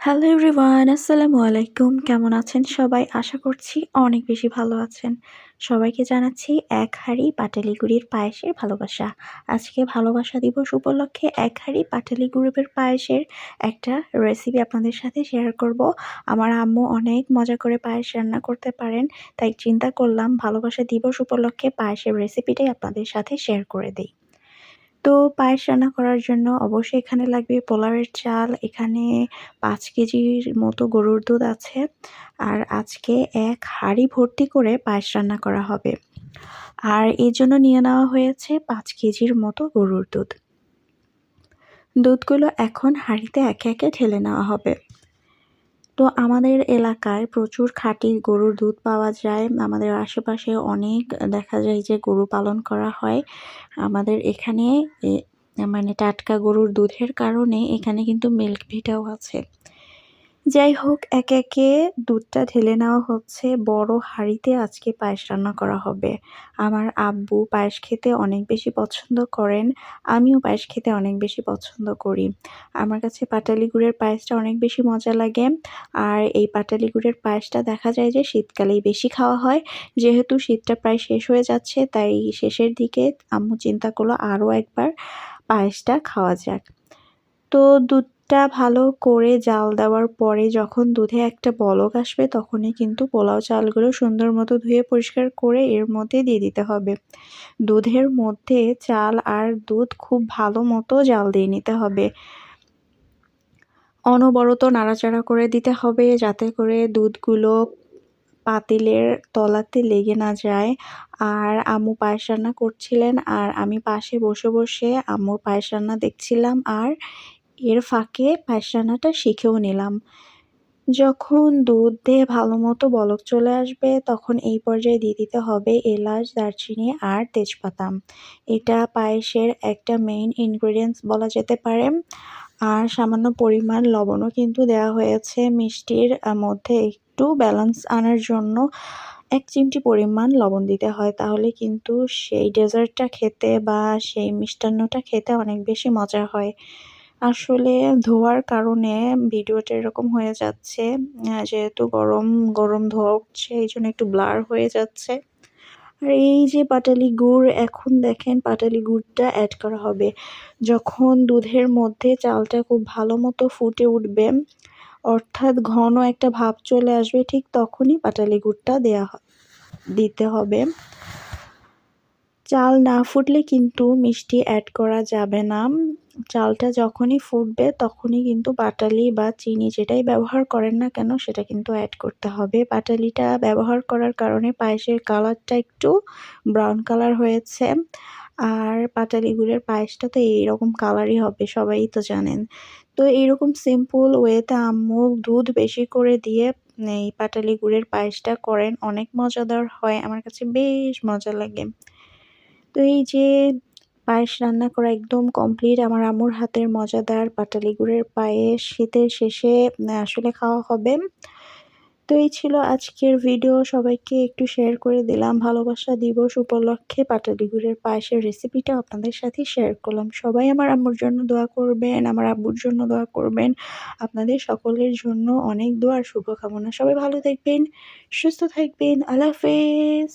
Hello everyone আসসালামু আলাইকুম। কেমন আছেন সবাই? আশা করছি অনেক বেশি ভালো আছেন। সবাইকে জানাচ্ছি এক হাঁড়ি পাটালি গুড়ির পায়েসের ভালোবাসা। আজকে ভালোবাসা দিবস উপলক্ষে এক হাঁড়ি পাটালি গুড়ের পায়েসের একটা রেসিপি আপনাদের সাথে শেয়ার করব। আমার আম্মু অনেক মজা করে পায়েস রান্না করতে পারেন, তাই চিন্তা করলাম ভালোবাসা দিবস উপলক্ষে পায়েসের রেসিপিটাই আপনাদের সাথে শেয়ার করে দিই। তো পায়েস রান্না করার জন্য অবশ্যই এখানে লাগবে পোলাওয়ের চাল। এখানে পাঁচ কেজির মতো গরুর দুধ আছে। আর আজকে এক হাঁড়ি ভর্তি করে পায়েস রান্না করা হবে। আর এর জন্য নিয়ে নেওয়া হয়েছে পাঁচ কেজির মতো গরুর দুধ। দুধগুলো এখন হাঁড়িতে একে একে ঢেলে নেওয়া হবে। তো আমাদের এলাকায় প্রচুর খাঁটি গরুর দুধ পাওয়া যায়। আমাদের আশেপাশে অনেক দেখা যায় যে গরু পালন করা হয়। আমাদের এখানে মানে টাটকা গরুর দুধের কারণে এখানে কিন্তু মিল্ক ভিটাও আছে। যাই হোক, একে একে দুধটা ঢেলে নেওয়া হচ্ছে। বড় হাঁড়িতে আজকে পায়েস রান্না করা হবে। আমার আব্বু পায়েস খেতে অনেক বেশি পছন্দ করেন। আমিও পায়েস খেতে অনেক বেশি পছন্দ করি। আমার কাছে পাটালি গুড়ের পায়েসটা অনেক বেশি মজা লাগে। আর এই পাটালি গুড়ের পায়েসটা দেখা যায় যে শীতকালেই বেশি খাওয়া হয়। যেহেতু শীতটা প্রায় শেষ হয়ে যাচ্ছে, তাই শেষের দিকে আম্মু চিন্তা করল আরও একবার পায়েসটা খাওয়া যাক। তো দুধ দুধটা ভালো করে জাল দেওয়ার পরে যখন দুধে একটা বলক আসবে, তখনই কিন্তু পোলাও চালগুলো সুন্দর মতো ধুয়ে পরিষ্কার করে এর মধ্যে দিয়ে দিতে হবে। দুধের মধ্যে চাল আর দুধ খুব ভালো মতো জাল দিয়ে নিতে হবে। অনবরত নাড়াচাড়া করে দিতে হবে যাতে করে দুধগুলো পাতিলের তলাতে লেগে না যায়। আর আম্মু পায়েস রান্না করছিলেন আর আমি পাশে বসে বসে আম্মুর পায়েস রান্না দেখছিলাম আর এর ফাঁকে পায়েস রান্নাটা শিখেও নিলাম। যখন দুধ দিয়ে ভালো মতো বলক চলে আসবে, তখন এই পর্যায়ে দিয়ে দিতে হবে এলাচ, দারচিনি আর তেজপাতা। এটা পায়েসের একটা মেইন ইনগ্রেডিয়েন্টস বলা যেতে পারে। আর সামান্য পরিমাণ লবণও কিন্তু দেওয়া হয়েছে মিষ্টির মধ্যে একটু ব্যালেন্স আনার জন্য। এক চিমটি পরিমাণ লবণ দিতে হয়, তাহলে কিন্তু সেই ডেজার্টটা খেতে বা সেই মিষ্টান্নটা খেতে অনেক বেশি মজা হয়। আসলে ধোয়ার কারণে ভিডিওটা এরকম হয়ে যাচ্ছে যেহেতু গরম গরম ধোয়া উঠছে, এই জন্য একটু ব্লার হয়ে যাচ্ছে। আর এই যে পাটালি গুড়, এখন দেখেন পাটালি গুড়টা অ্যাড করা হবে। যখন দুধের মধ্যে চালটা খুব ভালো মতো ফুটে উঠবে, অর্থাৎ ঘন একটা ভাব চলে আসবে, ঠিক তখনই পাটালি গুড়টা দেয়া দিতে হবে। চাল না ফুটলে কিন্তু মিষ্টি অ্যাড করা যাবে না। চালটা যখনই ফুটবে, তখনই কিন্তু বাটালি বা চিনি যেটাই ব্যবহার করেন না কেন, সেটা কিন্তু অ্যাড করতে হবে। বাটালিটা ব্যবহার করার কারণে পায়েসের কালারটা একটু ব্রাউন কালার হয়েছে। আর পাটালি গুড়ের পায়েসটা তো এইরকম কালারই হবে, সবাই তো জানেন। তো এইরকম সিম্পল ওয়েতে আম্মু দুধ বেশি করে দিয়ে এই পাটালি গুড়ের পায়েসটা করেন। অনেক মজাদার হয়, আমার কাছে বেশ মজা লাগে। তো এই যে পায়েস রান্না করা একদম কমপ্লিট আমার আম্মুর হাতের মজাদার পাটালি গুড়ের পায়েস শীতের শেষে আসলে খাওয়া হবে। তো এই ছিল আজকের ভিডিও সবাইকে একটু শেয়ার করে দিলাম। ভালোবাসা দিবস উপলক্ষে পাটালি গুড়ের পায়েসের রেসিপিটা আপনাদের সাথে শেয়ার করলাম। সবাই আমার আম্মুর জন্য দোয়া করবেন, আমার আব্বুর জন্য দোয়া করবেন। আপনাদের সকলের জন্য অনেক দোয়ার শুভকামনা। সবাই ভালো থাকবেন, সুস্থ থাকবেন। আল্লাহ হাফেজ।